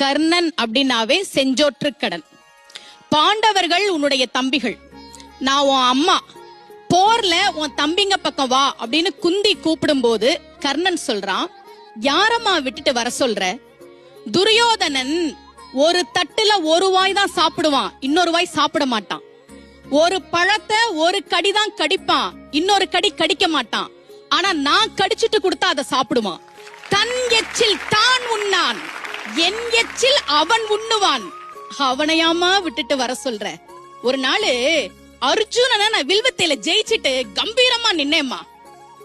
கர்ணன் அப்படின்னாவே செஞ்சோற்று கடன் பாண்டவர்கள் உன்னுடைய தம்பிகள். நான் உன் அம்மா. போர்ல உன் தம்பிங்க பக்கம் வா அப்படின்னு குந்தி கூப்பிடும்போது கர்ணன் சொல்றான் யாரம்மா விட்டுட்டு வர சொல்ற? துரியோதனன் ஒரு தட்டுல ஒரு வாய் தான் சாப்பிடுவான் இன்னொரு வாய் சாப்பிட மாட்டான். ஒரு பழத்தை ஒரு கடி தான் கடிப்பான் இன்னொரு கடி கடிக்க மாட்டான். ஆனா நான் கடிச்சிட்டு கொடுத்தா அதை சாப்பிடுவான். தன் எச்சில் தான் உண்ணான். என் எச்சில் அவன் உண்ணுவான். அவனையாமா விட்டுட்டு வர சொல்ற. ஒரு நாளு அர்ஜுனனை நான் வில்வத்தையில ஜெயிச்சிட்டு கம்பீரமா நின்னேம்மா.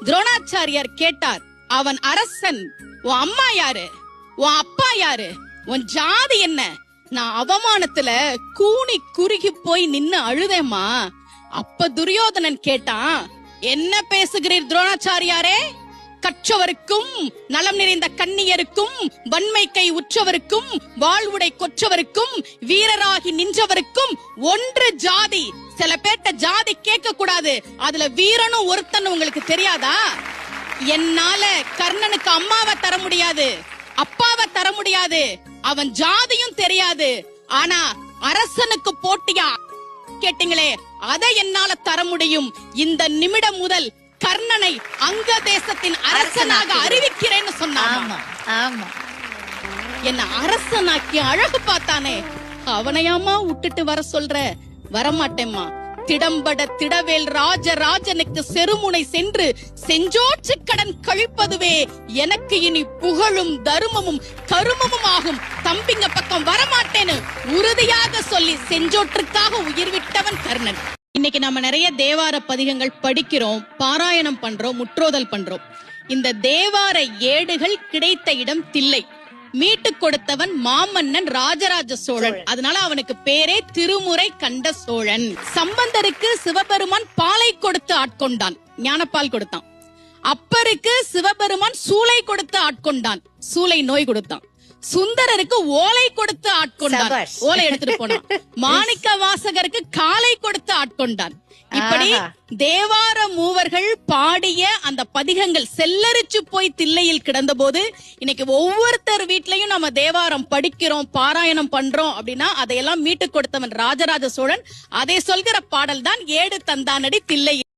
துரோணாச்சாரியார் கேட்டார் அவன் அரசன் உன் அம்மா யாரு? உன் அப்பா யாரு? உன் ஜாதி என்ன? நான் அவமானத்துல கூனி குறுகி போய் நின்னு அழுதேம்மா. அப்ப துரியோதனன் கேட்டான் என்ன பேசுகிறீர் துரோணாச்சாரியாரே? கற்றவருக்கும் நலம் நிறைந்த கண்ணியருக்கும் வன்மை கை உற்றவருக்கும் வாழ்வுடை கொற்றவருக்கும் வீரராகி நின்றவருக்கும் ஒன்று ஜாதி. சில பேர்ட்ட ஜாதி கேட்க கூடாது அதுல வீரனும் ஒருத்தன் உங்களுக்கு தெரியாதா? என்னால கர்ணனுக்கு அம்மாவை தர முடியாது. அப்பாவை தர முடியாது. அவன் ஜாதியும் தெரியாது. ஆனா அரசனுக்கு போட்டியா? கேட்டீங்களே அதை என்னால தர முடியும். இந்த நிமிடம் முதல் கர்ணனை அங்க தேசத்தின் அரசனாக அறிவிக்கிறேன்னு சொன்னான்? ஆமா என்ன அரசனாக்கி அழகு பார்த்தானே? அவனையாமா விட்டுட்டு வர சொல்ற? வரமாட்டேம்மா. திடம்பட திடவேல் ராஜராஜனுக்கு செருமுனை சென்று செஞ்சோற்று கடன் கழிப்பதுவே எனக்கு இனி புகழும் தருமமும் கருமமும் ஆகும். தம்பிங்க பக்கம் வரமாட்டேன்னு உறுதியாக சொல்லி செஞ்சோற்றுக்காக உயிர் விட்டவன் கர்ணன். இன்னைக்கு நம்ம நிறைய தேவார பதிகங்கள் படிக்கிறோம் பாராயணம் பண்றோம் முற்றோதல் பண்றோம். இந்த தேவார ஏடுகள் கிடைத்த இடம் தில்லை. மீட்டு கொடுத்தவன் மாமன்னன் ராஜராஜ சோழன். அதனால அவனுக்கு பேரே திருமுறை கண்ட சோழன். சம்பந்தருக்கு சிவபெருமான் பாலை கொடுத்து ஆட்கொண்டான். ஞானப்பால் கொடுத்தான். அப்பருக்கு சிவபெருமான் சூளை கொடுத்து ஆட்கொண்டான். சூளை நோய் கொடுத்தான். சுந்தரருக்கு ஓலை கொடுத்து ஆட்கொண்டான் சபாஷ். ஓலை எடுத்துட்டு போனான். மாணிக்க வாசகருக்கு காலை கொடுத்து ஆட்கொண்டான். இப்படி. தேவார மூவர்கள் பாடிய அந்த பதிகங்கள் செல்லரிச்சு போய் தில்லையில் கிடந்தபோது இன்னைக்கு ஒவ்வொருத்தர் வீட்லயும் நம்ம தேவாரம் படிக்கிறோம் பாராயணம் பண்றோம் அப்படின்னா அதையெல்லாம் மீட்டு கொடுத்தவன் ராஜராஜ சோழன். அதை சொல்கிற பாடல் தான் ஏடு தந்தானடி தில்லை